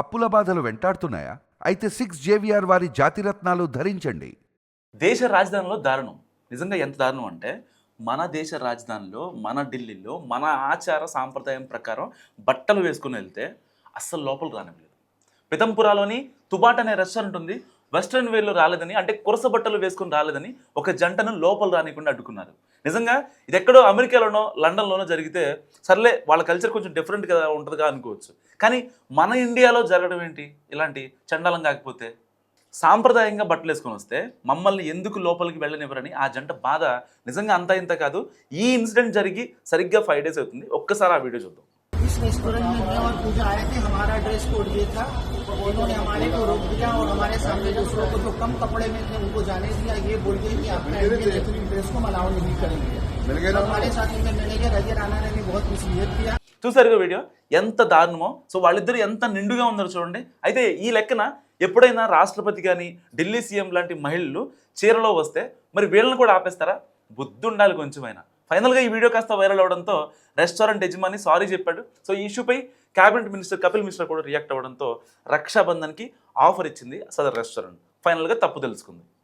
అప్పుల బాధలు వెంటాడుతున్నాయా? అయితే సిక్స్ జేవిఆర్ వారి జాతిరత్నాలు ధరించండి. దేశ రాజధానిలో దారుణం. నిజంగా ఎంత దారుణం అంటే మన దేశ రాజధానిలో మన ఢిల్లీలో మన ఆచార సాంప్రదాయం ప్రకారం బట్టలు వేసుకుని వెళ్తే అస్సలు లోపల రానివ్వలేదు. పితంపురాలోని తుబాట్ అనే రెస్టారెంట్ ఉంది. వెస్ట్రన్ వేలో రాలేదని అంటే కురస బట్టలు వేసుకుని రాలేదని ఒక జంటను లోపల రానికుండా అడ్డుకున్నారు. నిజంగా ఇది ఎక్కడో అమెరికాలోనో లండన్లోనో జరిగితే సర్లే వాళ్ళ కల్చర్ కొంచెం డిఫరెంట్ కదా ఉంటుందిగా అనుకోవచ్చు. కానీ మన ఇండియాలో జరగడం ఏంటి? ఇలాంటి చండాలం కాకపోతే సాంప్రదాయంగా బట్టలు వేసుకొని వస్తే మమ్మల్ని ఎందుకు లోపలికి వెళ్ళనివ్వరని ఆ జంట బాధ నిజంగా అంతా ఇంత కాదు. ఈ ఇన్సిడెంట్ జరిగి సరిగ్గా ఫైవ్ డేస్ అవుతుంది. ఒక్కసారి ఆ వీడియో చూద్దాం. इस रेस्टोरेंट में मैं और पूजा आए थे हमारा ड्रेस कोड ये था उन्होंने हमारे को रोक दिया और हमारे सामने दूसरों को जो कम कपड़े में थे उनको जाने दिया ये बोल के कि आपका इंडियन एथनिक ड्रेस को अलाउ नहीं करेंगे और हमारे साथ में मैनेजर अजय राणा ने भी बहुत मिसबिहेव किया చూసారుగా వీడియో ఎంత దారుణమో సో వాళ్ళిద్దరు ఎంత నిండుగా ఉన్నారో చూడండి అయితే ఈ లెక్కన ఎప్పుడైనా రాష్ట్రపతి కానీ ఢిల్లీ సీఎం లాంటి మహిళలు చీరలో వస్తే మరి వీళ్ళని కూడా ఆపేస్తారా బుద్ధి ఉండాలి కొంచెమైనా ఫైనల్గా ఈ వీడియో కాస్త వైరల్ అవడంతో రెస్టారెంట్ యజమాని సారీ చెప్పాడు. సో ఈ ఇష్యూపై క్యాబినెట్ మినిస్టర్ కపిల్ మిశ్రా కూడా రియాక్ట్ అవ్వడంతో రక్షాబంధన్కి ఆఫర్ ఇచ్చింది సదర్ రెస్టారెంట్. ఫైనల్గా తప్పు తెలుసుకుంది.